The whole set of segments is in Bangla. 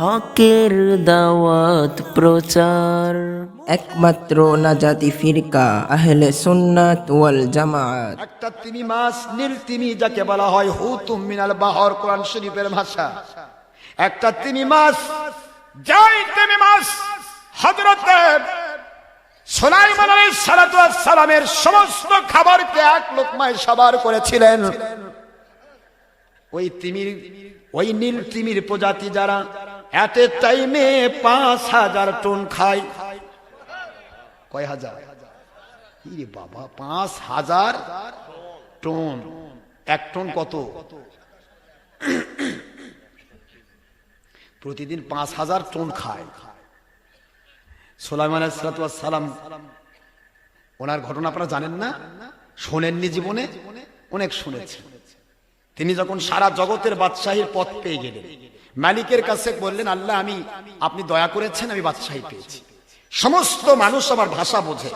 হকের দাওয়াত প্রচার। একমাত্র নাজাতি ফিরকা আহলে সুন্নাত ওয়াল জামাত। একটা তিমি মাছ নীল তিমি যাকে বলা হয় হুতুম মিনাল বাহর কোরআন শরীফের ভাষা। একটা তিমি মাছ যাই তিমি মাছ হযরতে সুলাইমান আলাইহিস সালাতু ওয়াস সালামের সমস্ত খাবারকে এক লোকমায় সাবার করেছিলেন। ওই তিমির, ওই নীল তিমির প্রজাতি যারা এট এ টাইমে পাঁচ হাজার টন খায়। কয় হাজার? বাবা, পাঁচ হাজার টন। এক টন কত? প্রতিদিন পাঁচ হাজার টন খায়। সোলাইমান সালাম, ওনার ঘটনা আপনারা জানেন না? শোনেননি জীবনে? অনেক শুনেছেন। তিনি যখন সারা জগতের বাদশাহীর পথ পেয়ে গেলেন, মালিকের কাছে বললেন, আল্লাহ, আমি, আপনি দয়া করেছেন, আমি বাদশাহী পেয়েছি। সমস্ত মানুষ আমার ভাষা বোঝে,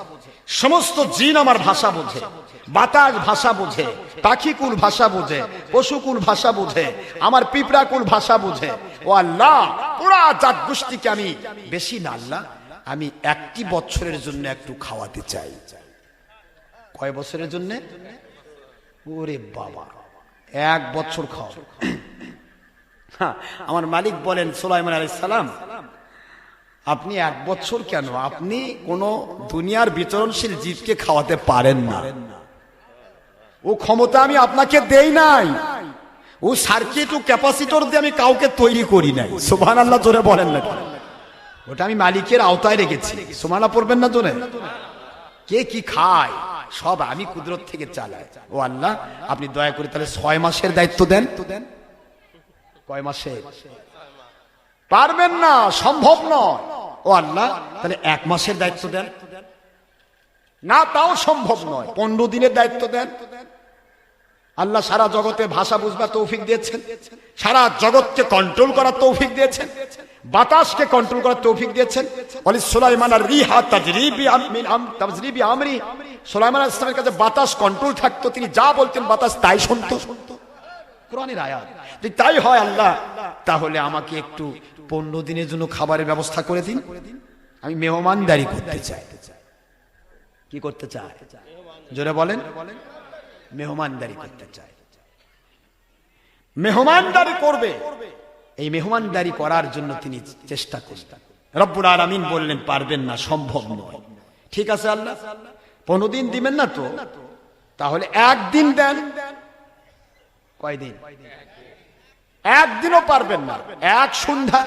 সমস্ত জিন আমার ভাষা বোঝে, বাতাস ভাষা বোঝে পাখিকুল ভাষা বোঝে পশুকুল ভাষা বোঝে, আমার পিঁপড়াকুল ভাষা বোঝে। ও আল্লাহ, পুরা জাত গোষ্ঠীকে আমি বেশি না, আল্লাহ, আমি একটি বছরের জন্য একটু খাওয়াতে চাই। কয় বছরের জন্য? ওরে বাবা। এক বছর খাও হ্যাঁ, আমার মালিক বলেন সুলাইমান আলাইহিস সালাম আপনি এক বছর কেন? আপনি কোন দুনিয়ার বিচরণশীল জীবকে খাওয়াতে পারেন না। ও ক্ষমতা আমি আপনাকে দেই নাই। ও সার্কিট ও ক্যাপাসিটর দিয়ে আমি কাউকে তৈরি করি নাই। সোভান আল্লাহ জোরে বলেন না ওটা আমি মালিকের আওতায় রেখেছি। সোমানা পড়বেন না জোরে? কে কি খায়? সব আমি কুদরত থেকে চালাই। ও আল্লাহ, আপনি দয়া করে তাহলে ছয় মাসের দায়িত্ব দেন। কয় মাসের পারবেন না, সম্ভব নয়। ও আল্লাহ, তাহলে এক মাসের দায়িত্ব দেন। না, তাও সম্ভব নয়। পনেরো দিনের দায়িত্ব দেন। আল্লাহ সারা জগতে ভাষা বুঝবার তৌফিক দিয়েছেন। সারা জগৎকে কন্ট্রোল করার তৌফিক দিয়েছেন। বাতাসকে কন্ট্রোল করার তৌফিক দিয়েছেন। অলি সুলাইমান আর রিহা তাজরিবি আমরি। সুলাইমান আলাইহিস সালামের কাছে বাতাস কন্ট্রোল থাকতো তিনি যা বলতেন বাতাস তাই শুনতো। কোরআনের আয়াত। যদি তাই হয় আল্লাহ তাহলে আমাকে একটু পনেরো দিনের জন্য খাবারের ব্যবস্থা করে দিন। আমি মেহমানদারি করতে চাই। কি করতে চাই জোরে বলেন। মেহমানদারি করতে চাই মেহমানদারি করবে। এই মেহমানদারি করার জন্য তিনি চেষ্টা করতেন রব্বুল আলামিন বললেন পারবেন না সম্ভব নয়। ঠিক আছে আল্লাহ? পনেরো দিন দিবেন না তো? তাহলে একদিন দেন। কয়দিন? একদিনও পারবেন না। এক সন্ধ্যা।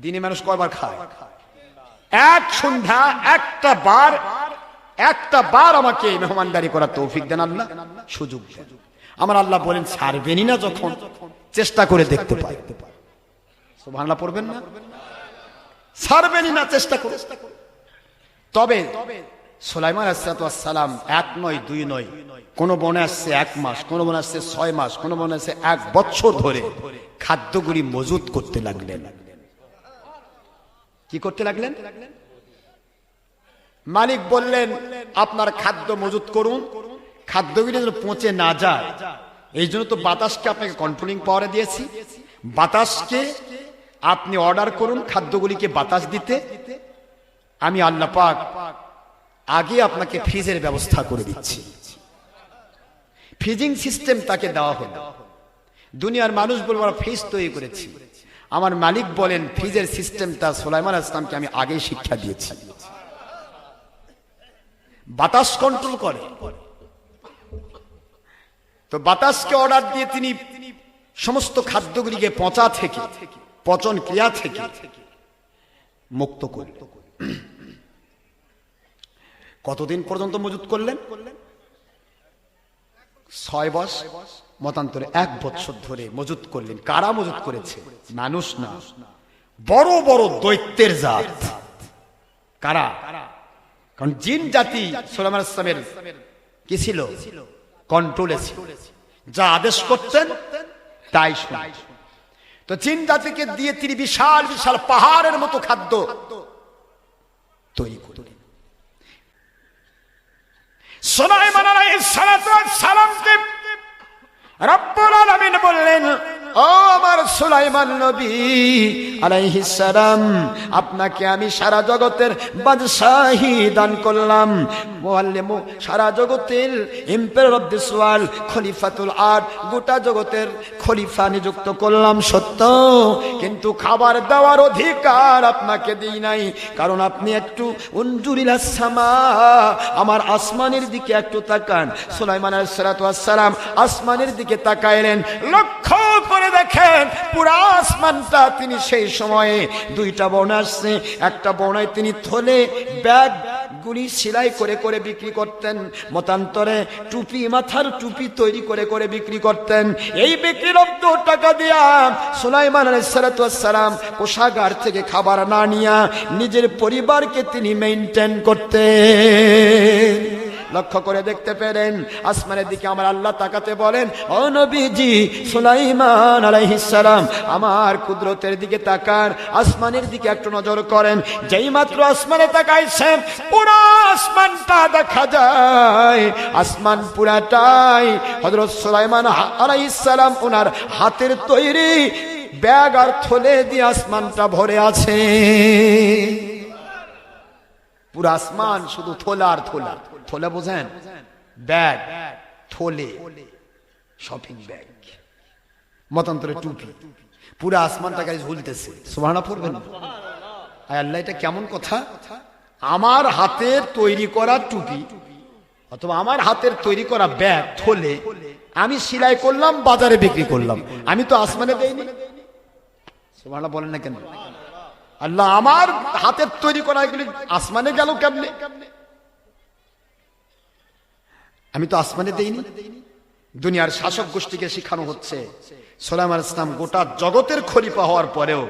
দিনে মানুষ কয়বার খায়? এক সন্ধ্যা, একটা বার। একটা বার আমাকে মেহমানদারি করার তৌফিক দেন আল্লাহ। সুযোগ আমার আল্লাহ বলেন, ছাড়বেনই না যখন। চেষ্টা করে দেখতে পাই। সুবহানাল্লাহ পড়বেন না? ছাড়বেনই না, চেষ্টা করে। তবে সোলাইমান সালাম এক নয়, দুই নয়, কোন বনে আসছে এক মাস, কোন বনে আসছে ছয় মাস, কোন বনে আসছে এক বছর ধরে খাদ্যগুলি মজুত করতে লাগলেন। কি করতে লাগলেন? মালিক বললেন, আপনার খাদ্য মজুত করুন, খাদ্যগুলি যেন পচে না যায়। এই জন্য তো বাতাসকে আপনাকে কন্ট্রোলিং পাওয়ারে দিয়েছি। বাতাসকে আপনি অর্ডার করুন, খাদ্যগুলিকে বাতাস দিতে। আমি আল্লাহ পাক আগে আপনাকে ফ্রিজের ব্যবস্থা করে দিচ্ছি। ফ্রিজিং সিস্টেম তাকে দেওয়া হলো। দুনিয়ার মানুষ বলব ফ্রিজ তৈরি করেছি। আমার মালিক বলেন, ফ্রিজের সিস্টেমটা সোলাইমান ইসলামকে আমি আগেই শিক্ষা দিয়েছি। বাতাস কন্ট্রোল করে। তো বাতাসকে অর্ডার দিয়ে তিনি সমস্ত খাদ্যগুলিকে পচা থেকে, পচন ক্রিয়া থেকে মুক্ত করলেন। কতদিন পর্যন্ত মজুত করলেন? ছয় বস মতান্তরে এক বছর ধরে মজুত করলেন। কারা মজুত করেছে? মানুষ না। বড় বড় দৈত্যের জাত। কারা? কারণ জিন জাতি সোলামান কি ছিল? কন্ট্রোলে ছিল। যা আদেশ করতেন, তাই তো জিন জাতিকে দিয়ে তিনি বিশাল বিশাল পাহাড়ের মতো খাদ্য তৈরি করলেন সুলাইমান আলাইহিস সালাতু সালামকে রব্বুল আলামিন বললেন ও আমার সুলাইমান নবী আলাইহিস সালাম, আপনাকে আমি সারা জগতের বাদশাহী দান করলাম। মুআল্লিমু, সারা জগতের এম্পায়ার অফ দিস ওয়ার্ল্ড, খলিফাতুল আট গোটা জগতের খলিফা নিযুক্ত করলাম সত্য। কিন্তু খাবার দেওয়ার অধিকার আপনাকে দিই নাই, কারণ আপনি একটু উঞ্জুরিলা সামা, আমার আসমানের দিকে একটু তাকান। সুলাইমান সালাম আসমানের দিকে তাকাইলেন লক্ষ্য করে দেখেন, পুরা আসমানটা তিনি সেই সময়ে দুইটা বর্ণ আসছে। একটা বর্ণায় তিনি থলে ব্যাগ গুলি সেলাই করে করে বিক্রি করতেন, মতান্তরে টুপি, মাথার টুপি তৈরি করে করে বিক্রি করতেন। এই বিক্রির অব্দ টাকা দিয়া সুলাইমান আলাইসালাম কোষাগার থেকে খাবার না নিয়া নিজের পরিবারকে তিনি মেনটেন করতেন। লক্ষ্য করে দেখতে পেলেন। আসমানের দিকে আমার আল্লাহ তাকাতে বলেন, ও নবীজি, সুলাইমান আলাইহিস সালাম, আমার কুদরতের দিকে তাকান, আসমানের দিকে একটু নজর করেন। যেই মাত্র আসমানে তাকাইছেন, পুরো আসমানটা দেখা যায়। আসমান পুরাটাই হযরত সুলাইমান আলাইহিস সালাম ওনার হাতের তৈরি ব্যাগ আর থলে দিয়ে আসমানটা ভরে আছে। পুরো আসমান শুধু থোলা আর থোলা। থোলা বোঝেন? ব্যাগ থলে শপিং ব্যাগ মতান্তরে টুপি পুরো আসমানটা গাড়ি ঝুলতেছে। সুবহানা পড়বেন আয় আল্লাহ এটা কেমন কথা? আমার হাতের তৈরি করা টুপি অথবা আমার হাতের তৈরি করা ব্যাগ থলে আমি সেলাই করলাম বাজারে বিক্রি করলাম। আমি তো আসমানে দেইনি। সুবহানা বলেন না কেন? আল্লাহ আমার হাতের তৈরি করা এগুলি আসমানে গেল কেমনে? আমি তো আসমানে দেইনি। দুনিয়ার শাসক গোষ্ঠীকে শিখানো হচ্ছে। সোলাইমান ইসলাম গোটা জগতের খলিফা হওয়ার পরেও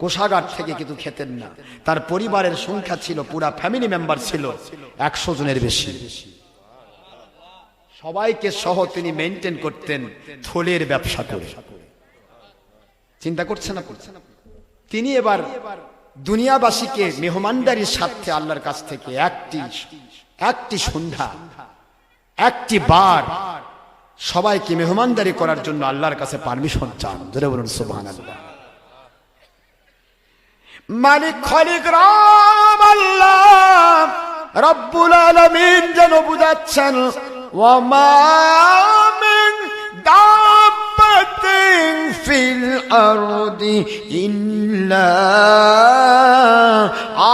কোষাগার থেকে কিন্তু খেতেন না। তার পরিবারের সংখ্যা ছিল, পুরা ফ্যামিলি মেম্বার ছিল একশো জনের বেশি। সবাইকে সহ তিনি মেনটেন করতেন থলের ব্যবসা করে। চিন্তা করছে না করছে না তিনি এবার দুনিয়াবাসীকে মেহমানদারির স্বার্থে আল্লাহর কাছ থেকে একটি একটি সন্ধ্যা একটি বার সবাইকে মেহমানদারি করার জন্য আল্লাহর কাছে পারমিশন চান। জোরে বলুন, সুবহানাল্লাহ। মালিক খলিক রাম আল্লাহ রব্বুল আলামিন যেন বুঝাচ্ছেন, ওয়ামা মিন দাব্বাতিন ফিল আরদি ইল্লা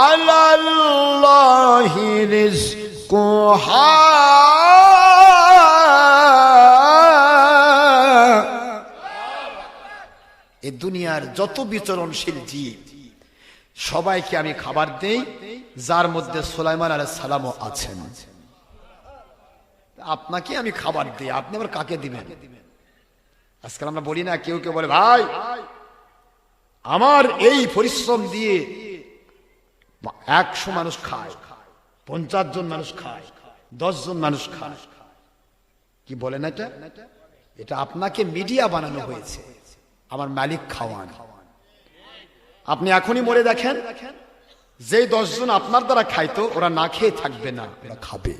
আলাল্লাহি রিজকুহা এ দুনিয়ার যত বিচরণশীল জীব, সবাইকে আমি খাবার দেই, যার মধ্যে সোলাইমান আলাহ সালামও আছেন। আপনাকে আমি খাবার দিই, আপনি আবার কাকে দিবেন? আজকাল আমরা বলি না, কেউ কেউ বলে, ভাই, আমার এই পরিশ্রম দিয়ে একশো মানুষ খায়। পঞ্চাশ জন মানুষ খায়, দশ জন মানুষ খায়। কি বলেন এটা? এটা আপনাকে মিডিয়া বানানো হয়েছে। আমার মালিক খাওয়ান। আপনি এখনই মরে দেখেন যে দশজন আপনার দ্বারা খাইতো, ওরা না খেয়ে থাকবে না, ওরা খাবে।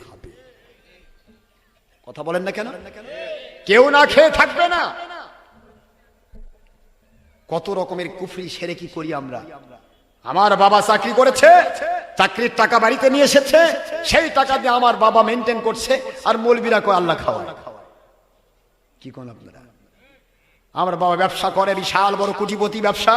কথা বলেন না কেন? কেউ না খেয়ে থাকবে না। কত রকমের কুফরি সেরে কি করি আমরা? আমার বাবা চাকরি করেছে চাকরির টাকা বাড়িতে নিয়ে এসেছে, সেই টাকা দিয়ে আমার বাবা মেনটেন করছে আর মলবিরা কয়, আল্লাহ খাওয়া কি কোন আপনারা? আমার বাবা ব্যবসা করে, বিশাল বড় কুটিপতি ব্যবসা।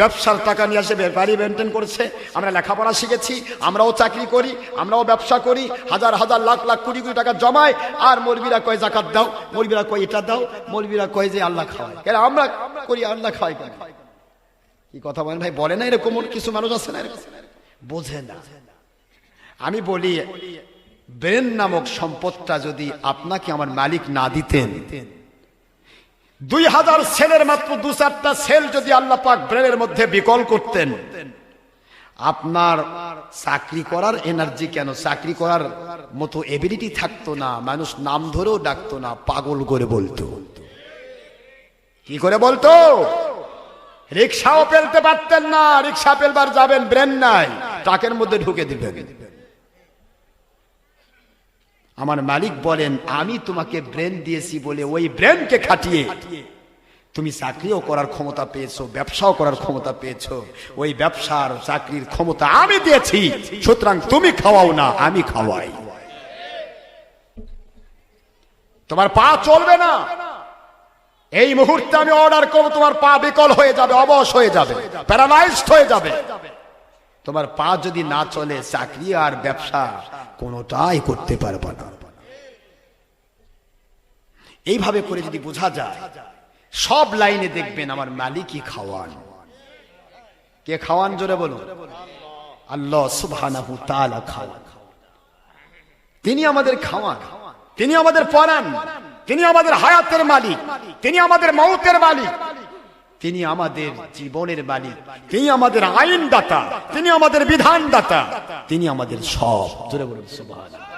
ব্যবসার টাকা নিয়ে আসে বাড়ি মেনটেন করেছে। আমরা লেখাপড়া শিখেছি, আমরাও চাকরি করি, আমরাও ব্যবসা করি। হাজার হাজার, লাখ লাখ, কোটি কোটি টাকা জমায়। আর মৌলবীরা কয়, জাকাত দাও। মৌলবীরা কয়, এটা দাও। মৌলবীরা কয় যে, আল্লাহ খাওয়ায়। কেন, আমরা করি, আল্লাহ খাওয়াই কি কথা বলেন ভাই, বলে না এরকম কিছু মানুষ আছে না এরকম? বোঝে না। আমি বলি, ব্রেন নামক সম্পদটা যদি আপনাকে আমার মালিক না দিতেন, দুই হাজার সেলের মাত্র দু চারটা সেল যদি আল্লাহ পাক ব্রেনের মধ্যে বিকল করতেন, আপনার চাকরি করার এনার্জি কেন? চাকরি করার মতো এবিলিটি থাকতো না, মানুষ নাম ধরেও ডাকতো না, পাগল করে বলতো। কি করে বলতো? রিক্সাও পেলতে পারতেন না রিক্সা পেলবার যাবেন ব্রেন নাই ট্রাকের মধ্যে ঢুকে দিবেন। আমার মালিক বলেন, আমি তোমাকে ব্রেন দিয়েছি বলে ওই ব্রেনকে খাটিয়ে। তুমি চাকরিও করার ক্ষমতা পেয়েছ, ব্যবসাও করার ক্ষমতা পেয়েছ। ওই ব্যবসার চাকরির ক্ষমতা আমি দিয়েছি, সুতরাং তুমি খাওয়াও না, আমি খাওয়াই। তোমার পা চলবে না। এই মুহূর্তে আমি অর্ডার করব, তোমার পা বিকল হয়ে যাবে, অবশ হয়ে যাবে প্যারালাইজড হয়ে যাবে। তোমার পা যদি না চলে, চাকরি আর ব্যবসা কোনোটাই করতে পারবে না। এইভাবে করে যদি বোঝা যায়, সব লাইনে দেখবেন আমার মালিকই খাওয়ান। কে খাওয়ান জোরে বলুন? আল্লাহ সুবহানাহু তাআলা খাওয়ান। তিনি আমাদের খাওয়ান, তিনি আমাদের পরান। তিনি আমাদের হায়াতের মালিক, তিনি আমাদের মৌতের মালিক, তিনি আমাদের জীবনের মালিক, তিনি আমাদের আইন দাতা তিনি আমাদের বিধান দাতা তিনি আমাদের সব। জোরে বলুন, সুবহানাল্লাহ।